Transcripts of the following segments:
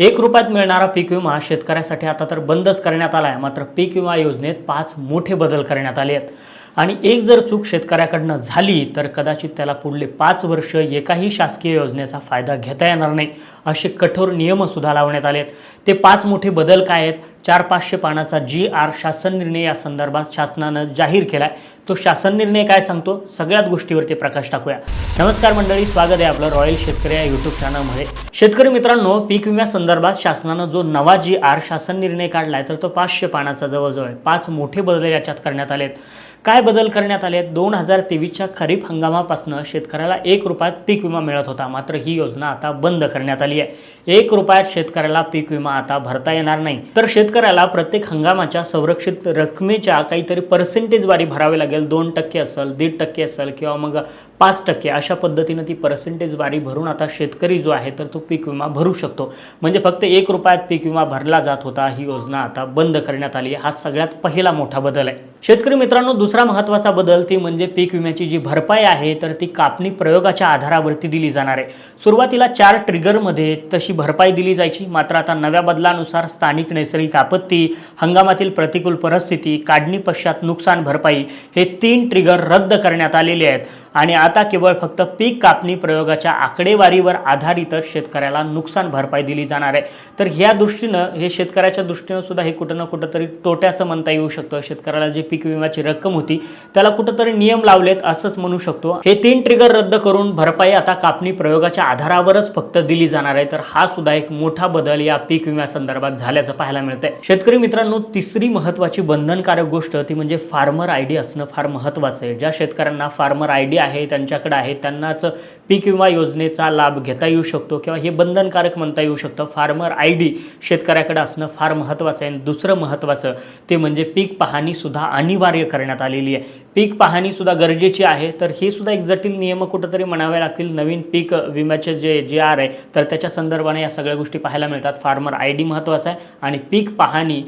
एक रुपयात मिळणारा पीक विमा शेतकऱ्यासाठी आता तर बंदच करण्यात आला आहे मात्र पीक विमा योजनेत पाच मोठे बदल करण्यात आले आहेत. आणि एक जर चूक शेतकऱ्याकडनं झाली तर कदाचित त्याला पुढले पाच वर्ष एकाही शासकीय योजनेचा फायदा घेता येणार नाही असे कठोर नियमसुद्धा लावण्यात आले आहेत ते पाच मोठे बदल काय आहेत? चार पाचशे पानाचा जी आर शासन निर्णय या संदर्भात शासनानं जाहीर केला आहे तो शासन निर्णय काय सांगतो? सगळ्याच गोष्टीवरती प्रकाश टाकूया. नमस्कार मंडळी स्वागत आहे आपलं रॉयल शेतकरी या यूट्यूब चॅनलमध्ये शेतकरी मित्रांनो पीक विम्यासंदर्भात शासनानं जो नवा जी आर शासन निर्णय काढला आहे तर तो पाचशे पानाचा जवळजवळ आहे पाच मोठे बदल याच्यात करण्यात आले आहेत काय बदल करण्यात आले आहेत दोन हजार तेवीसच्या खरीप हंगामापासून शेतकऱ्याला एक रुपयात पीक विमा मिळत होता. मात्र ही योजना आता बंद करण्यात आली आहे. एक रुपयात शेतकऱ्याला पीक विमा आता भरता येणार नाही. तर शेतकऱ्याला प्रत्येक हंगामाच्या संरक्षित रकमेच्या काहीतरी पर्सेंटेजवारी भरावे लागेल. दोन टक्के असेल दीड टक्के असेल किंवा मग पाच टक्के अशा पद्धतीनं ती पर्सेंटेजवारी भरून आता शेतकरी जो आहे तर तो पीक विमा भरू शकतो. म्हणजे फक्त एक रुपयात पीक विमा भरला जात होता. ही योजना आता बंद करण्यात आली आहे. हा सगळ्यात पहिला मोठा बदल आहे. शेतकरी मित्रांनो दुसरा महत्त्वाचा बदल ती म्हणजे पीक विम्याची जी भरपाई आहे तर ती कापणी प्रयोगाच्या आधारावरती दिली जाणार आहे. सुरुवातीला चार ट्रिगरमध्ये तशी भरपाई दिली जायची. मात्र आता नव्या बदलानुसार स्थानिक नैसर्गिक आपत्ती हंगामातील प्रतिकूल परिस्थिती काढणी पश्चात नुकसान भरपाई हे तीन ट्रिगर रद्द करण्यात आलेले आहेत. आणि आता केवळ फक्त पीक कापणी प्रयोगाच्या आकडेवारीवर आधारितच शेतकऱ्याला नुकसान भरपाई दिली जाणार आहे. तर ह्या दृष्टीनं हे शेतकऱ्याच्या दृष्टीनं सुद्धा हे कुठं ना कुठं तरी तोट्याचं म्हणता येऊ शकतं. शेतकऱ्याला जी पीक विम्याची रक्कम होती त्याला कुठंतरी नियम लावलेत असंच म्हणू शकतो. हे तीन ट्रिगर रद्द करून भरपाई आता कापणी प्रयोगाच्या आधारावरच फक्त दिली जाणार आहे. तर हा सुद्धा एक मोठा बदल या पीक विम्या संदर्भात झाल्याचं पाहायला मिळतंय. शेतकरी मित्रांनो तिसरी महत्त्वाची बंधनकारक गोष्ट ती म्हणजे फार्मर आय डी असणं फार महत्त्वाचं आहे. ज्या शेतकऱ्यांना फार्मर आय आहे त्यांच्याकडे आहे त्यांनाच पीक विमा योजनेचा लाभ घेता येऊ शकतो किंवा हे बंधनकारक म्हणता येऊ शकतं. फार्मर आय डी शेतकऱ्याकडे असणं फार महत्त्वाचं आहे. आणि दुसरं महत्त्वाचं ते म्हणजे पीक पाहणीसुद्धा अनिवार्य करण्यात आलेली आहे. पीक पाहणीसुद्धा गरजेची आहे. तर हे सुद्धा एक जटिल नियम कुठंतरी म्हणावे लागतील. नवीन पीक विम्याचे जे जे आर आहे तर त्याच्या संदर्भाने या सगळ्या गोष्टी पाहायला मिळतात. फार्मर आय डी महत्त्वाचा आहे. आणि पीक पाहणी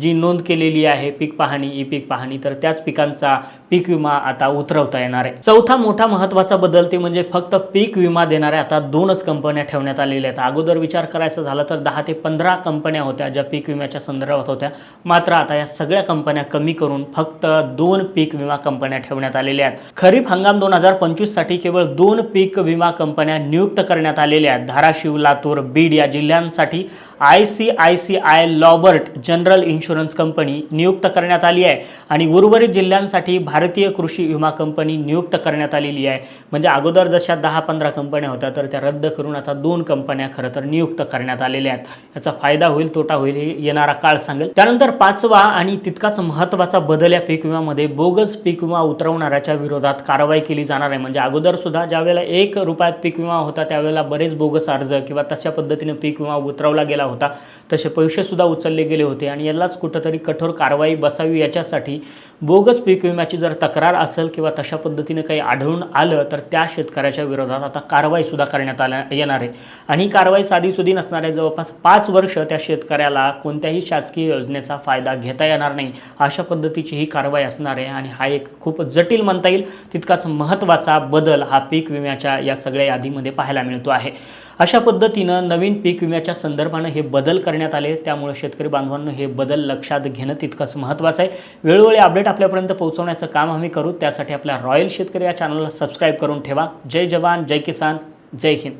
जी नोंद केलेली आहे पीक पाहणी ई पीक पाहणी तर त्याच पिकांचा पीक विमा आता उतरवता येणार आहे. चौथा मोठा महत्त्वाचा बदल ते म्हणजे फक्त पीक विमा देणाऱ्या आता दोनच कंपन्या ठेवण्यात आलेल्या आहेत. अगोदर विचार करायचा झाला तर दहा ते पंधरा कंपन्या होत्या ज्या पीक विम्याच्या संदर्भात होत्या. मात्र आता या सगळ्या कंपन्या कमी करून फक्त दोन पीक विमा कंपन्या ठेवण्यात आलेल्या आहेत. खरीप हंगाम दोन हजार पंचवीससाठी केवळ दोन पीक विमा कंपन्या नियुक्त करण्यात आलेल्या आहेत. धाराशिव लातूर बीड या जिल्ह्यांसाठी I C I C I Lombard general insurance company नियुक्त करण्यात आली आहे. आणि उर्वरित जिल्ह्यांसाठी भारतीय कृषी विमा कंपनी नियुक्त करण्यात आलेली आहे. म्हणजे अगोदर जशा दहा पंधरा कंपन्या होत्या तर त्या रद्द करून आता दोन कंपन्या खरं तर नियुक्त करण्यात आलेल्या आहेत. याचा फायदा होईल तोटा होईल हे येणारा काळ सांगेल. त्यानंतर पाचवा आणि तितकाच महत्त्वाचा बदल या पीक विम्यामध्ये बोगस पीक विमा उतरवणाऱ्याच्या विरोधात कारवाई केली जाणार आहे. म्हणजे अगोदर सुद्धा ज्यावेळेला एक रुपयात पीक विमा होता त्यावेळेला बरेच बोगस अर्ज किंवा तशा पद्धतीने पीक विमा उतरवला गेला होता. तसे पैसेसुद्धा उचलले गेले होते आणि यालाच कुठंतरी कठोर कारवाई बसावी याच्यासाठी बोगस पीक विम्याची जर तक्रार असेल किंवा तशा पद्धतीने काही आढळून आलं तर त्या शेतकऱ्याच्या विरोधात आता कारवाईसुद्धा करण्यात आल्या येणार आहे. आणि ही कारवाई साधीसुधी नसणार आहे जवळपास पाच वर्ष त्या शेतकऱ्याला कोणत्याही शासकीय योजनेचा फायदा घेता येणार नाही. अशा पद्धतीची ही कारवाई असणार आहे आणि हा एक खूप जटिल म्हणता येईल तितकाच महत्त्वाचा बदल हा पीक विम्याच्या या सगळ्या यादीमध्ये पाहायला मिळतो आहे. अशा पद्धतीनं नवीन पीक विम्याच्या संदर्भानं हे बदल करण्यात आले त्यामुळे शेतकरी बांधवांना हे बदल लक्षात घेणं तितकंच महत्त्वाचं आहे. वेळोवेळी अपडेट आपल्यापर्यंत पोहोचवण्याचं काम आम्ही करू. त्यासाठी आपल्या रॉयल शेतकरी या चॅनलला सबस्क्राईब करून ठेवा. जय जवान जय किसान जय हिंद.